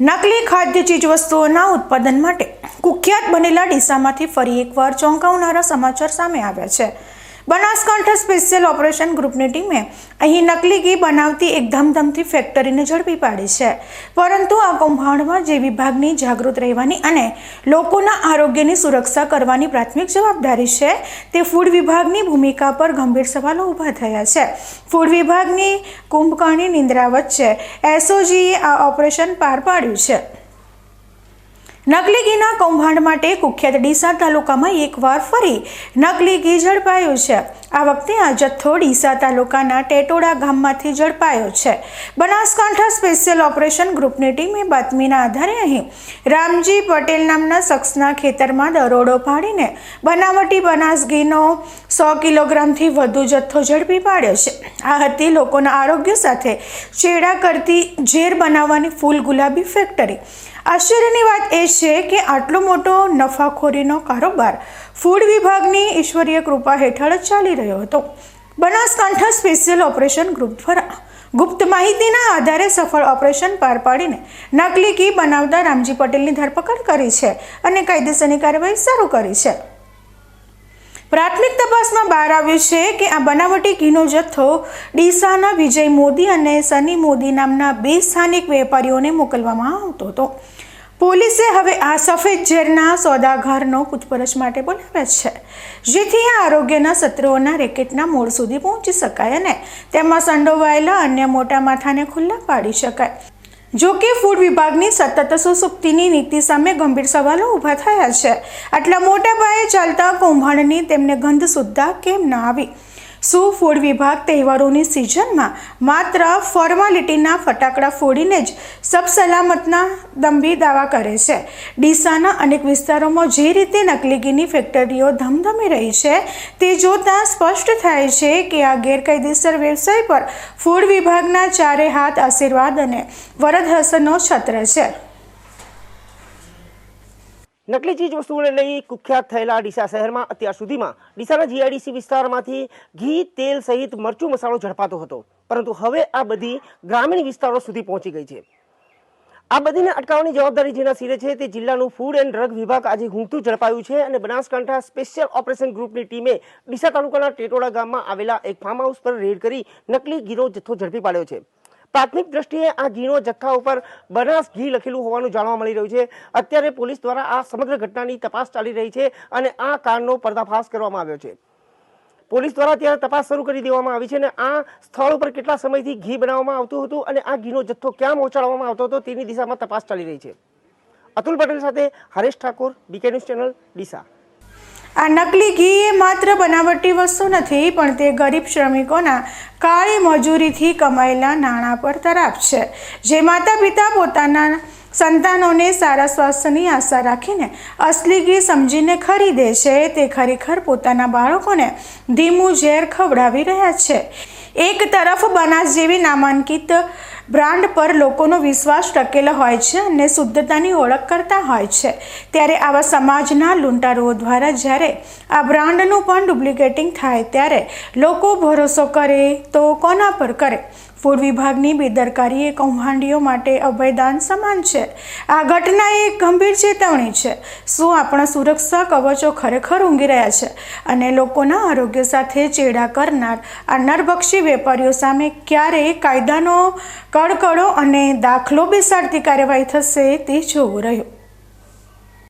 નકલી ખાદ્ય ચીજવસ્તુઓના ઉત્પાદન માટે કુખ્યાત બનેલા ડીસામાંથી ફરી એકવાર ચોંકાવનારા સમાચાર સામે આવ્યા છે. બનાસકાંઠા સ્પેશિયલ ઓપરેશન ગ્રુપની ટીમે અહીં નકલી ઘી બનાવતી એક ધમધમથી ફેક્ટરીને ઝડપી પાડી છે. પરંતુ આ કૌભાંડમાં જે વિભાગની જાગૃત રહેવાની અને લોકોના આરોગ્યની સુરક્ષા કરવાની પ્રાથમિક જવાબદારી છે, તે ફૂડ વિભાગની ભૂમિકા પર ગંભીર સવાલો ઊભા થયા છે. ફૂડ વિભાગની કુંભકર્ણી નિંદ્રા વચ્ચે એસઓજીએ આ ઓપરેશન પાર પાડ્યું છે. નકલી ઘીના કૌભાંડ માટે કુખ્યાત ડીસા તાલુકામાં એકવાર ફરી નકલી ઘી ઝડપાયું છે. આ વખતે આ જથ્થો ડીસા તાલુકાના ટેટોડા ગામમાંથી ઝડપાયો છે. બનાસકાંઠા સ્પેશિયલ ઓપરેશન ગ્રુપની ટીમે બાતમીના આધારે અહીં રામજી પટેલ નામના શખ્સના ખેતરમાં દરોડો પાડીને બનાવટી બનાસ ઘીનો સો કિલોગ્રામથી વધુ જથ્થો ઝડપી પાડ્યો છે. આ હતી લોકોના આરોગ્ય સાથે ચેડા કરતી ઝેર બનાવવાની ફૂલ ગુલાબી ફેક્ટરી. આશ્ચર્યની વાત એ છે કે આટલો મોટો નફાખોરીનો કારોબાર ફૂડ વિભાગની ઈશ્વરીય કૃપા હેઠળ જ ચાલી રહ્યો હતો. બનાસકાંઠા સ્પેશિયલ ઓપરેશન ગ્રુપ દ્વારા ગુપ્ત માહિતીના આધારે સફળ ઓપરેશન પાર પાડીને નકલી કી બનાવતા રામજી પટેલની ધરપકડ કરી છે અને કાયદેસરની કાર્યવાહી શરૂ કરી છે. પ્રાથમિક તપાસમાં બહાર આવ્યું છે કે આ બનાવટી ઘીનો જથ્થો ડીસાના વિજય મોદી અને સની મોદી નામના બે સ્થાનિક વેપારીઓને મોકલવામાં આવતો હતો. પોલીસે હવે આ સફેદ ઝેરના સોદાગરનો પૂછપરછ માટે બોલાવ્યા છે. જેથી આ આરોગ્યના સત્રોના રેકેટના મૂળ સુધી પહોંચી શકાય અને તેમાં સંડોવાયેલા અન્ય મોટા માથાને ખુલ્લા પાડી શકાય. જો કે ફૂડ વિભાગની સતત સુસુપ્તિની નીતિ સામે ગંભીર સવાલો ઊભા થયા છે. આટલા મોટા પાયે ચાલતા કૌભાંડની તેમને ગંધ સુદ્ધા કેમ ન આવી? શું ફૂડ વિભાગ તહેવારોની સિઝનમાં માત્ર ફોર્માલિટીના ફટાકડા ફોડીને જ સબ સલામતના દંભી દાવા કરે છે. ડીસાના અનેક વિસ્તારોમાં જે રીતે નકલી ઘીની ફેક્ટરીઓ ધમધમી રહી છે, તે જોતાં સ્પષ્ટ થાય છે કે આ ગેરકાયદેસર વ્યવસાય પર ફૂડ વિભાગના ચારે હાથ આશીર્વાદ અને વરદ હસનનો છત્ર છે. નકલી ચીજ વસ્તુઓને લઈ કુખ્યાત થયેલા ડીસા શહેરમાં અત્યાર સુધીમાં ડીસાના જીઆઈડીસી વિસ્તારમાંથી ઘી, તેલ સહિત મરચું મસાલો ઝડપાતો હતો. પરંતુ હવે આ બધી ગ્રામીણ વિસ્તારો સુધી પહોંચી ગઈ છે. આ બધીને અટકાવવાની જવાબદારી જેના સિરે છે તે જિલ્લાનું ફૂડ એન્ડ ડ્રગ વિભાગ આજે ઊંઘતું ઝડપાયું છે અને બનાસકાંઠા સ્પેશિયલ ઓપરેશન ગ્રુપની ટીમે ડીસા તાલુકાના ટેટોડા ગામમાં આવેલા એક ફાર્મ હાઉસ પર રેડ કરી નકલી ગીરો જથ્થો ઝડપી પાડ્યો છે. પ્રાથમિક દ્રષ્ટિએ આ ઘીનો જથ્થા ઉપર બનાસ ઘી લખેલું હોવાનું જાણવા મળી રહ્યું છે. અત્યારે પોલીસ દ્વારા આ સમગ્ર ઘટનાની તપાસ ચાલી રહી છે અને આ કારનો પર્દાફાશ કરવામાં આવ્યો છે. પોલીસ દ્વારા ત્યાં તપાસ શરૂ કરી દેવામાં આવી છે અને આ સ્થળ ઉપર કેટલા સમયથી ઘી બનાવવામાં આવતું હતું અને આ ઘીનો જથ્થો ક્યાં પહોંચાડવામાં આવતો હતો તેની દિશામાં તપાસ ચાલી રહી છે. અતુલ પટેલ સાથે Haresh Thakor BK news channel Deesa. આ નકલી ઘી એ માત્ર બનાવટી વસ્તુ નથી, પણ તે ગરીબ શ્રમિકોના કાળી મજૂરીથી કમાયેલા નાણાં પર તરાપ છે. જે માતા પિતા પોતાના સંતાનોને સારા સ્વાસ્થ્યની આશા રાખીને અસલી ઘી સમજીને ખરીદે છે, તે ખરેખર પોતાના બાળકોને ધીમું ઝેર ખવડાવી રહ્યા છે. એક તરફ બનાસ જેવી નામાંકિત બ્રાન્ડ પર લોકોનો વિશ્વાસ ટકેલો હોય છે અને શુદ્ધતાની ઓળખ કરતા હોય છે. ત્યારે આવા સમાજના લૂંટારુઓ દ્વારા જ્યારે આ બ્રાન્ડનું પણ ડુપ્લિકેટિંગ થાય ત્યારે લોકો ભરોસો કરે તો કોના પર કરે? ફૂડ વિભાગની બેદરકારી એ કૌભાંડીઓ માટે અભયદાન સમાન છે. આ ઘટના એક ગંભીર ચેતવણી છે. શું આપણા સુરક્ષા કવચો ખરેખર ઊંઘી રહ્યા છે? અને લોકોના આરોગ્ય સાથે ચેડા કરનાર આ નરભક્ષી વેપારીઓ સામે ક્યારેય કાયદાનો કડકડો અને દાખલો બેસાડતી કાર્યવાહી થશે તે જોવું રહ્યું.